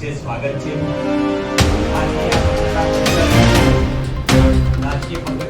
વિશેષ સ્વાગત છે. આ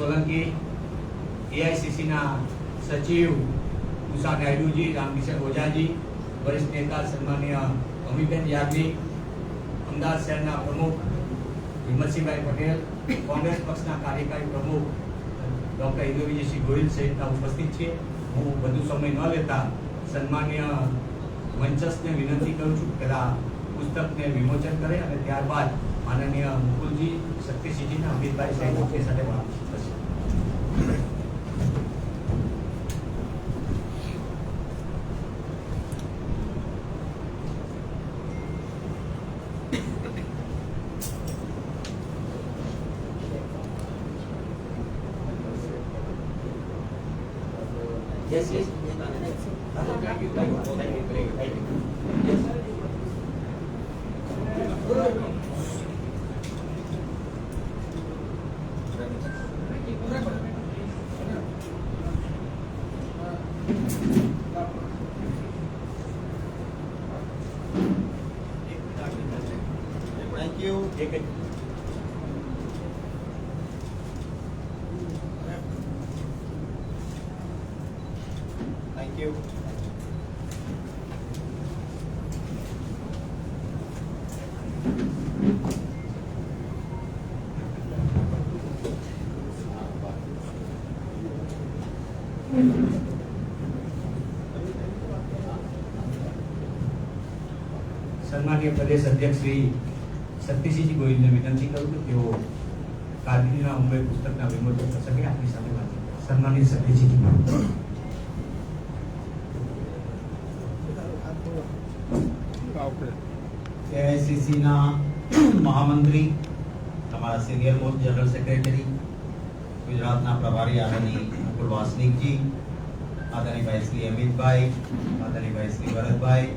સોલંકી એઆઈસીસીના સચિવ ઉષા નાયડુજી રામકિશન ઓઝાજી વરિષ્ઠ નેતા સન્માન્ય અમીબેન યાજ્ઞિક અમદાવાદ શહેરના પ્રમુખ હિંમતસિંહભાઈ પટેલ કોંગ્રેસ પક્ષના કાર્યકારી પ્રમુખ ડોક્ટર ઇન્દ્રવિજયસિંહ ગોહિલ સહિતના ઉપસ્થિત છે હું વધુ સમય ન લેતા સન્માન્ય મંચસને વિનંતી કરું છું કે આ પુસ્તકને વિમોચન કરે અને ત્યારબાદ માનનીય મુકુલજી શક્તિસિંહજી અને અમિતભાઈ સાહેબ આપણી સાથે વાત Yes, yes. Thank you, thank you, Thank you. સન્માનીય પ્રદેશ અધ્યક્ષ શ્રી શક્તિસિંહજી ગોહિલને વિનંતી કરું છું તેઓ કારકિર્દીના મુંબઈ પુસ્તકના વિમોચન પ્રસંગે આપણી સાથે વાત કરશે. સન્માનીય શક્તિસિંહજી એઆઈસીસીના મહામંત્રી તમારા સિનિયર મોસ્ટ જનરલ સેક્રેટરી ગુજરાતના પ્રભારી આદરણીય મુકુલ વાસનિકજી આદરણીભાઈ શ્રી અમિતભાઈ આદરણીભાઈ શ્રી ભરતભાઈ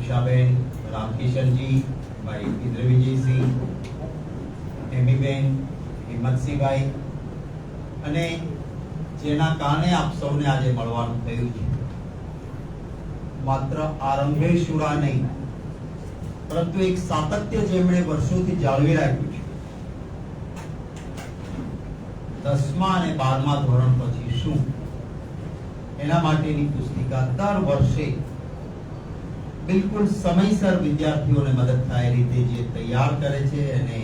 ઉષાબેન રામકિશનજી, ભાઈ ઇન્દ્રવિજયસિંહ એમીબેન હિંમતસિંહભાઈ અને જેના કારણે આપ સૌને આજે મળવાનું થયું છે. માત્ર આરંભે શુરા નહીં, પરંતુ એક સાતત્ય જેમણે વર્ષોથી જાળવી રાખ્યું છે. દસમા અને બારમા ધોરણ પછી શું? એના માટેની પુસ્તિકા દર વર્ષે બિલકુલ સમયસર વિદ્યાર્થીઓને મદદ થાય રીતે જે તૈયાર કરે છે અને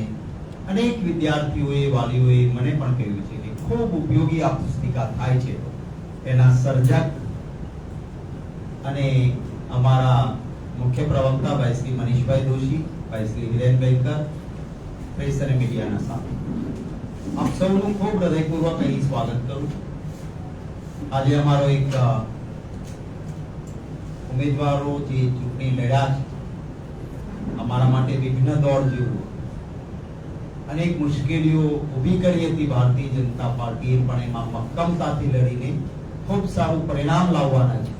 અનેક વિદ્યાર્થીઓએ, વાલીઓએ મને પણ કહ્યું છે કે ખૂબ ઉપયોગી આ પુસ્તિકા થાય છે. એના સર્જક અને અમારા મુખ્ય પ્રવક્તા ભાઈ શ્રી મનીષભાઈ દોશી, ભાઈ શ્રી હિરેનભાઈ કર, પ્રેસ અને મીડિયાના સાથે આપ સૌનું ખૂબ હૃદયપૂર્વક અહીં સ્વાગત કરું. આજે અમારો એક ઉમેદવારો ચૂંટણી લડ્યા છે. અમારા માટે વિઘ્ન દોડ જેવું અનેક મુશ્કેલીઓ ઊભી કરી હતી ભારતીય જનતા પાર્ટીએ, પણ એમાં મક્કમતાથી લડીને ખૂબ સારું પરિણામ લાવવાના છે.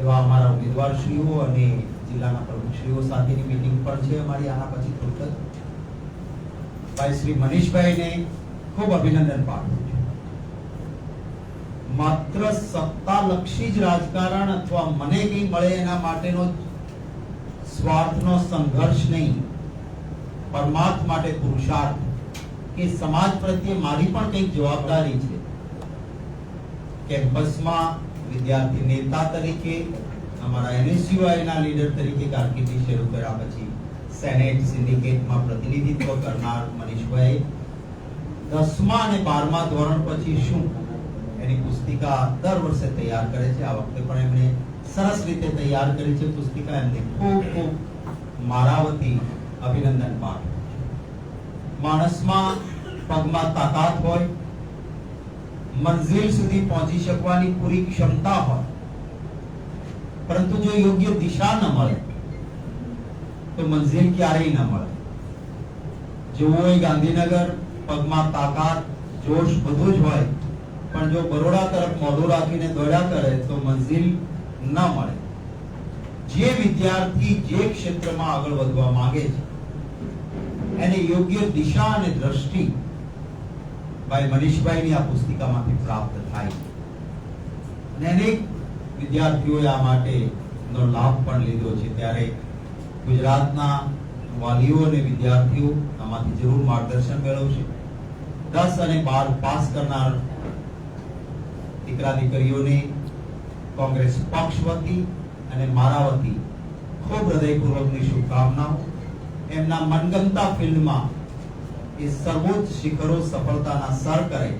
એવા અમારા ઉમેદવારશ્રીઓ અને જિલ્લાના પ્રમુખશ્રીઓ સાથેની મિટિંગ પણ છે અમારી આના પછી થોડુંક ભાઈ શ્રી મનીષભાઈને ખૂબ અભિનંદન પાઠવું છું. માત્ર સત્તાલક્ષી જ રાજકારણ અથવા મને કંઈ મળે એના માટેનો સ્વાર્થનો સંઘર્ષ નહીં. પરમાર્થ માટે પુરુષાર્થ કે સમાજ પ્રત્યે મારી પણ કંઈક જવાબદારી છે. કેમ્પસમાં વિદ્યાર્થી નેતા તરીકે, અમારા એનએસયુઆઈના લીડર તરીકે કારકિર્દી શરૂ કર્યા પછી સેનેટ સિન્ડિકેટમાં પ્રતિનિધિત્વ કરનાર મનીષભાઈ દસમા અને બારમા ધોરણ પછી શું? એની પુસ્તિકા દર વર્ષે તૈયાર કરે છે. આ વખતે પણ એમણે સરસ રીતે તૈયાર કરી છે પુસ્તિકા એમને. ખૂબ ખૂબ મારા વતી અભિનંદન પાઠ માણસમાં પગમાં તાકાત હોય મંઝિલ સુધી પહોંચી શકવાની પૂરી ક્ષમતા હોય પરંતુ જો યોગ્ય દિશા ન મળે તો મંઝિલ ક્યારેય ન મળે. જેવું હોય ગાંધીનગર પગમાં તાકાત જોશ બધું જ હોય પણ જો બરોડા તરફ મોઢું રાખીને દોડ્યા કરે તો મંઝિલ ન મળે. જે વિદ્યાર્થી જે ક્ષેત્રમાં આગળ વધવા માંગે છે, એને યોગ્ય દિશા અને દ્રષ્ટિ ભાઈ મનીષભાઈની આ પુસ્તિકામાંથી પ્રાપ્ત થાય. અને અનેક વિદ્યાર્થીઓએ આ માટેનો લાભ પણ લીધો છે. ત્યારે ગુજરાતના વાલીઓ અને વિદ્યાર્થીઓ આમાંથી જરૂર માર્ગદર્શન મેળવશે. દસ અને બાર પાસ કરનાર દીકરા દીકરીઓને કોંગ્રેસ પક્ષ વતી અને મારા વતી ખૂબ હૃદયપૂર્વકની શુભકામનાઓ. એમના મનગમતા ફિલ્ડમાં એ સર્વોચ્ચ શિખરો સફળતાના સર કરે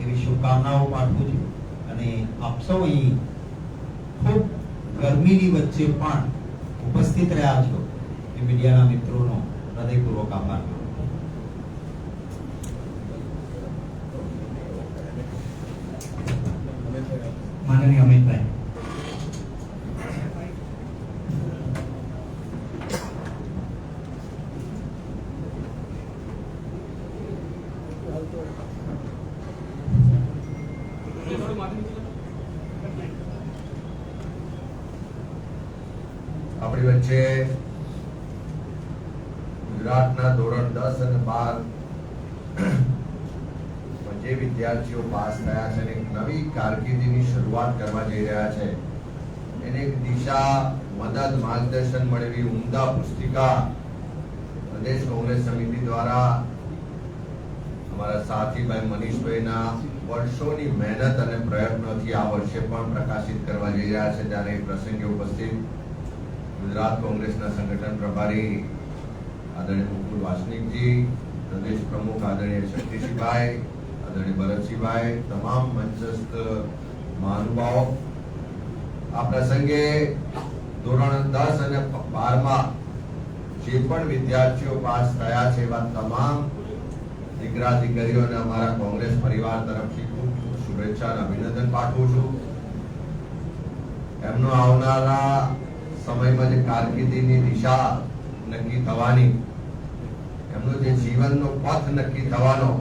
એવી શુભકામનાઓ પાઠવું છું. અને આપ સૌ અહીં ખૂબ ગરમીની વચ્ચે પણ ઉપસ્થિત રહ્યા છો. એ મીડિયાના મિત્રોનો હૃદયપૂર્વક આભાર અમિતભાઈ આપણી વચ્ચે ગુજરાતના ધોરણ દસ અને બાર જે વિદ્યાર્થીઓ પાસ થયા છે અને નવી કારકિર્દીની શરૂઆત કરવા જઈ રહ્યા છે. એને દિશા, મદદ, માર્ગદર્શન મળે ઉમદા પુસ્તિકા પ્રદેશ કોંગ્રેસ સમિતિ દ્વારા અમારા સાથીભાઈ મનીષભાઈના વર્ષોની મહેનત અને પ્રયત્નોથી આ વર્ષે પણ પ્રકાશિત કરવા જઈ રહ્યા છે. ત્યારે એ પ્રસંગે ઉપસ્થિત ગુજરાત કોંગ્રેસના સંગઠન પ્રભારી આદરણીય મુકુલ વાસનિકજી, પ્રદેશ પ્રમુખ આદરણીય શક્તિસિંહભાઈ આદરણીય ભરતસિંહભાઈ, તમામ મંચસ્થ મહાનુભાવો, આ પ્રસંગે ધોરણ દસ અને બારમાં જે પણ વિદ્યાર્થીઓ પાસ થયા છે એવા તમામ દીકરા દીકરીઓને અમારા કોંગ્રેસ પરિવાર તરફથી ખૂબ શુભેચ્છા અને અભિનંદન પાઠવું છું. એમનો આવનારા સમયમાં જે કારકિર્દીની દિશા નક્કી થવાની, એમનો જે જીવનનો પથ નક્કી થવાનો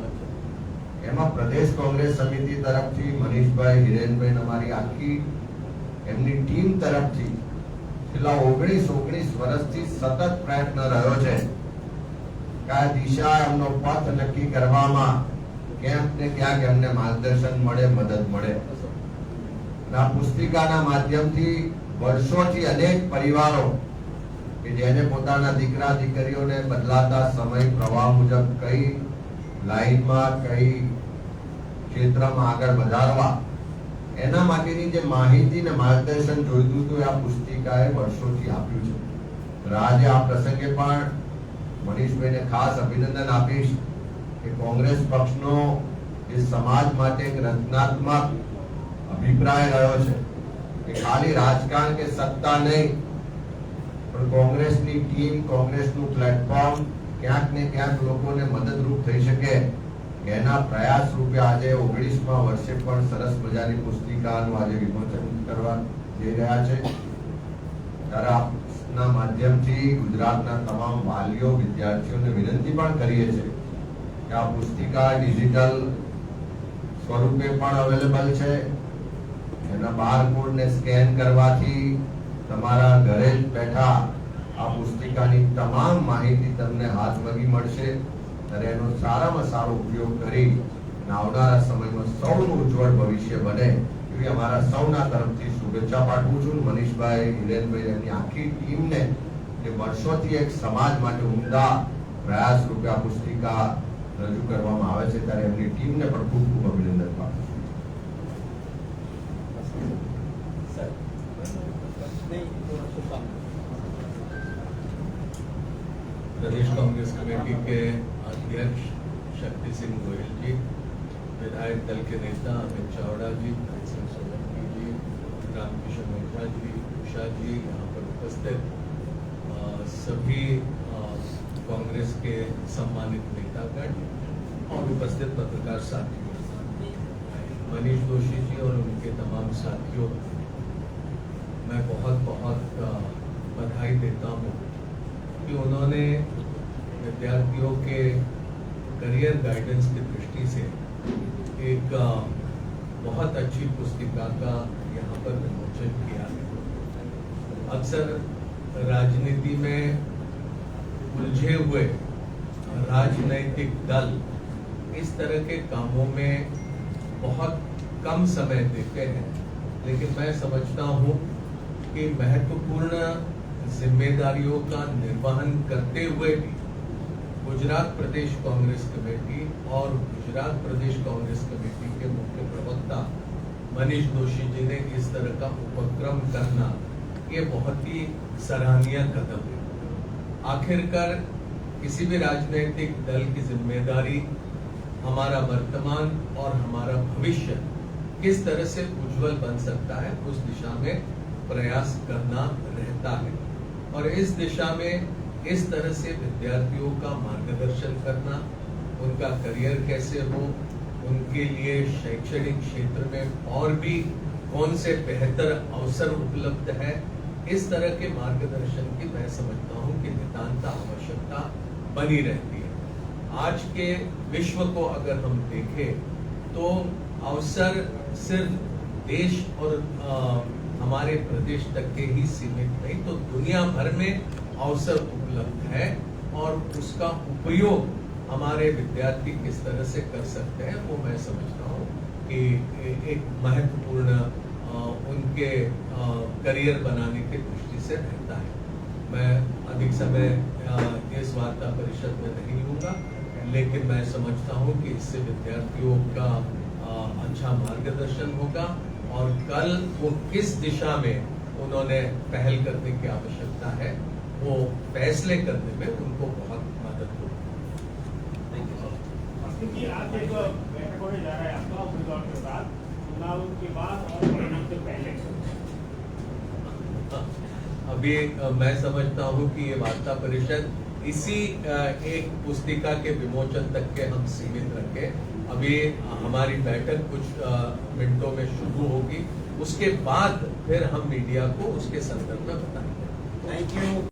એમાં પ્રદેશ કોંગ્રેસ સમિતિ તરફથી મનીષભાઈ, હિરેનભાઈ અમારી આખી એમની ટીમ તરફથી છેલ્લા ઓગણીસ ઓગણીસ વર્ષથી સતત પ્રયત્ન રહ્યો છે કે દિશા એમનો પથ નક્કી કરવામાં ક્યાંક ને ક્યાંક એમને માર્ગદર્શન મળે, મદદ મળે. આ પુસ્તિકાના માધ્યમથી વર્ષોથી અનેક પરિવારો કે જેને પોતાના દીકરા, દીકરીઓને બદલાતા સમય, પ્રવાહ મુજબ કઈ લાઈનમાં કઈ ક્ષેત્રમાં આગળ વધારવા, એના માટેની જે માહિતી ને માર્ગદર્શન જોઈતું હતું આ પુસ્તિકાએ વર્ષોથી આપ્યું છે. આજે આ પ્રસંગે પણ મનીષભાઈને ખાસ અભિનંદન આપીશ કે કોંગ્રેસ પક્ષનો એ સમાજ માટે એક રચનાત્મક અભિપ્રાય રહ્યો છે કે ખાલી રાજકારણ કે સત્તા નહીં, પણ કોંગ્રેસની ટીમ, કોંગ્રેસનું પ્લેટફોર્મ ક્યાંક ને ક્યાંક લોકોને મદદરૂપ થઈ શકે. એના પ્રયાસ રૂપે આજે ઓગણીસમાં વર્ષે પણ સરસ મજાની પુસ્તિકાનું આજે વિમોચન કરવા જઈ રહ્યા છે. ત્યારે માધ્યમથી ગુજરાતના તમામ વાલીઓ, વિદ્યાર્થીઓને વિનંતી પણ કરીએ છીએ કે આ પુસ્તિકા ડિજિટલ સ્વરૂપે પણ અવેલેબલ છે. એના બારકોડને સ્કેન કરવાથી તમારા ઘરે જ બેઠા આ પુસ્તિકાની તમામ માહિતી તમને હાથ વગી મળશે ત્યારે એનો સારામાં સારો ઉપયોગ કરી આવનારા સમયમાં સૌનું ઉજ્જવળ ભવિષ્ય બને એવી અમારા સૌના તરફથી શુભેચ્છા પાઠવું છું. મનીષભાઈ, હિરેનભાઈ એમની આખી ટીમને જે વર્ષોથી એક સમાજ માટે ઉમદા પ્રયાસ રૂપે આ પુસ્તિકા રજૂ કરવામાં આવે છે. ત્યારે એમની ટીમને પણ ખૂબ ખૂબ અભિનંદન પાઠવું प्रदेश कांग्रेस कमेटी के अध्यक्ष शक्ति सिंह गोयल जी, विधायक दल के नेता अमित चावड़ा जी, भाई सिंह सोलंकी जी रामकिशन ओझा जी, उषा जी यहाँ पर उपस्थित। सभी कांग्रेस के सम्मानित नेतागण और उपस्थित पत्रकार साथियों। मनीष जोशी जी और उनके तमाम साथियों, मैं बहुत बहुत बधाई देता हूँ। कि उन्होंने विद्यार्थियों के करियर गाइडेंस की दृष्टि से एक बहुत अच्छी पुस्तिका का यहाँ पर विमोचन किया है। अक्सर राजनीति में उलझे हुए राजनैतिक दल इस तरह के कामों में बहुत कम समय देते हैं, लेकिन मैं समझता हूँ कि महत्वपूर्ण जिम्मेदारियों का निर्वहन करते हुए भी गुजरात प्रदेश कांग्रेस कमेटी और गुजरात प्रदेश कांग्रेस कमेटी के मुख्य प्रवक्ता मनीष दोषी जी ने इस तरह का उपक्रम करना ये बहुत ही सराहनीय कदम है। आखिरकार किसी भी राजनीतिक दल की ज़िम्मेदारी, हमारा वर्तमान और हमारा भविष्य किस तरह से उज्जवल बन सकता है, उस दिशा में प्रयास करना रहता है। और इस दिशा में इस तरह से विद्यार्थियों का मार्गदर्शन करना उनका करियर कैसे हो उनके लिए शैक्षणिक क्षेत्र में और भी कौन से बेहतर अवसर उपलब्ध है इस तरह के मार्गदर्शन की मैं समझता हूँ कि नितांत आवश्यकता बनी रहती है। आज के विश्व को अगर हम देखें तो अवसर सिर्फ़ देश और अ, हमारे प्रदेश तक के ही सीमित नहीं तो दुनिया भर में अवसर उपलब्ध है और उसका उपयोग हमारे विद्यार्थी किस तरह से कर सकते हैं, वो मैं समझता हूँ कि एक महत्वपूर्ण उनके करियर बनाने की दृष्टि से रहता है। मैं अधिक समय इस वार्ता परिषद में नहीं लूँगा, लेकिन मैं समझता हूँ कि इससे विद्यार्थियों का अच्छा मार्गदर्शन होगा। और कल वो किस दिशा में उन्होंने पहल करने की आवश्यकता है वो फैसले करने में उनको बहुत मदद होगी। क्योंकि आज एक बैठक होने जा रहा है आपका उम्मीदवार के बाद चुनाव के बाद और परिणाम से पहले। अभी मैं समझता हूँ कि ये वार्ता परिषद इसी एक पुस्तिका के विमोचन तक के हम सीमित रखें। अभी हमारी बैठक कुछ मिनटों में शुरू होगी उसके बाद फिर हम मीडिया को उसके संदर्भ में बताएंगे थैंक यू